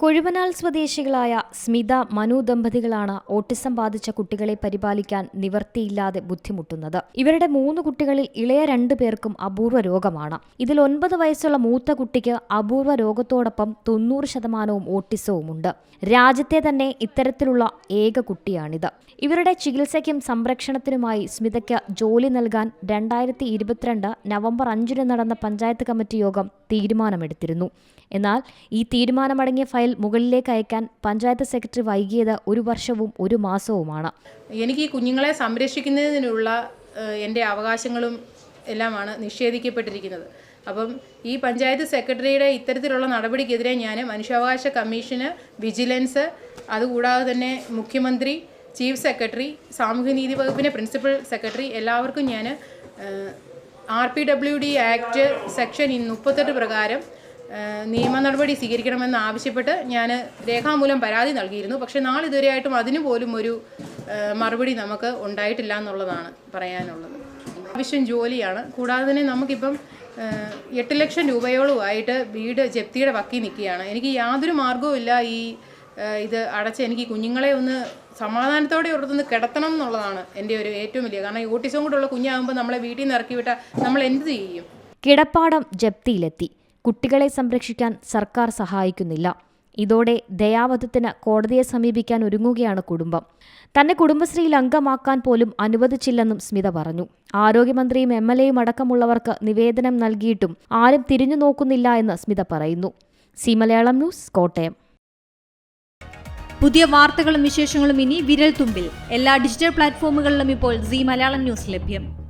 കൊഴുവനാൽ സ്വദേശികളായ സ്മിത മനു ദമ്പതികളാണ് ഓട്ടിസം ബാധിച്ച കുട്ടികളെ പരിപാലിക്കാൻ നിവർത്തിയില്ലാതെ ബുദ്ധിമുട്ടുന്നത്. ഇവരുടെ മൂന്ന് കുട്ടികളിൽ ഇളയ രണ്ടു പേർക്കും അപൂർവ രോഗമാണ്. ഇതിൽ ഒൻപത് വയസ്സുള്ള മൂത്ത കുട്ടിക്ക് അപൂർവ രോഗത്തോടൊപ്പം തൊണ്ണൂറ് ശതമാനവും ഓട്ടിസവുമുണ്ട്. രാജ്യത്തെ തന്നെ ഇത്തരത്തിലുള്ള ഏക കുട്ടിയാണിത്. ഇവരുടെ ചികിത്സയ്ക്കും സംരക്ഷണത്തിനുമായി സ്മിതയ്ക്ക് ജോലി നൽകാൻ രണ്ടായിരത്തി ഇരുപത്തിരണ്ട് നവംബർ അഞ്ചിന് നടന്ന പഞ്ചായത്ത് കമ്മിറ്റി യോഗം തീരുമാനമെടുത്തിരുന്നു. എന്നാൽ ഈ തീരുമാനമടങ്ങിയ ഫയൽ മുകളിലേക്ക് അയക്കാൻ പഞ്ചായത്ത് സെക്രട്ടറി വൈകിയത് ഒരു വർഷവും ഒരു മാസവുമാണ്. എനിക്ക് ഈ കുഞ്ഞുങ്ങളെ സംരക്ഷിക്കുന്നതിനുള്ള എന്റെ അവകാശങ്ങളും എല്ലാമാണ് നിഷേധിക്കപ്പെട്ടിരിക്കുന്നത്. അപ്പം ഈ പഞ്ചായത്ത് സെക്രട്ടറിയുടെ ഇത്തരത്തിലുള്ള നടപടിക്കെതിരെ ഞാൻ മനുഷ്യാവകാശ കമ്മീഷന് വിജിലൻസ് അതുകൂടാതെ തന്നെ മുഖ്യമന്ത്രി ചീഫ് സെക്രട്ടറി സാമൂഹ്യനീതി വകുപ്പിന്റെ പ്രിൻസിപ്പൽ സെക്രട്ടറി എല്ലാവർക്കും ഞാൻ R P W D act section മുപ്പത്തെട്ട് പ്രകാരം നിയമ നടപടി സ്വീകരിക്കണമെന്ന് ആവശ്യപ്പെട്ട് ഞാൻ രേഖാമൂലം പരാതി നൽകിയിരുന്നു. പക്ഷേ നാളിതുവരെയായിട്ടും അതിനു പോലും ഒരു മറുപടി നമുക്ക് ഉണ്ടായിട്ടില്ല എന്നുള്ളതാണ് പറയാനുള്ളത്. ആവശ്യം ജോലിയാണ്. കൂടാതെ തന്നെ നമുക്കിപ്പം എട്ട് ലക്ഷം രൂപയോളമായിട്ട് വീട് ജപ്തിയുടെ വക്കി നിൽക്കുകയാണ്. എനിക്ക് യാതൊരു മാർഗവും ഇല്ല ഈ ഇത് അടച്ച് എനിക്ക് കുഞ്ഞുങ്ങളെ ഒന്ന് സമാധാനത്തോടെ ഉറത്തുനിന്ന് കിടത്തണം എന്നുള്ളതാണ് എന്റെ ഒരു ഏറ്റവും വലിയ കാരണം. ഓട്ടിസം കൂടെയുള്ള കുഞ്ഞാകുമ്പോൾ നമ്മളെ വീട്ടിൽ നിന്ന് ഇറക്കി വിട്ടാൽ നമ്മൾ എന്ത് ചെയ്യും? കിടപ്പാടം ജപ്തിയിലെത്തി. കുട്ടികളെ സംരക്ഷിക്കാൻ സർക്കാർ സഹായിക്കുന്നില്ല. ഇതോടെ ദയാവധത്തിന് കോടതിയെ സമീപിക്കാൻ ഒരുങ്ങുകയാണ് കുടുംബം. തന്നെ കുടുംബശ്രീയിൽ അംഗമാക്കാൻ പോലും അനുവദിച്ചില്ലെന്നും സ്മിത പറഞ്ഞു. ആരോഗ്യമന്ത്രിയും എം എൽ എയും അടക്കമുള്ളവർക്ക് നിവേദനം നൽകിയിട്ടും ആരും തിരിഞ്ഞു നോക്കുന്നില്ല എന്ന് സ്മിത പറയുന്നു. C Malayalam news Kottayam. പുതിയ വാർത്തകളും വിശേഷങ്ങളും ഇനി വിരൽ തുമ്പിൽ. എല്ലാ ഡിജിറ്റൽ പ്ലാറ്റ്ഫോമുകളിലും ഇപ്പോൾ സി മലയാളം ന്യൂസ് ലഭ്യം.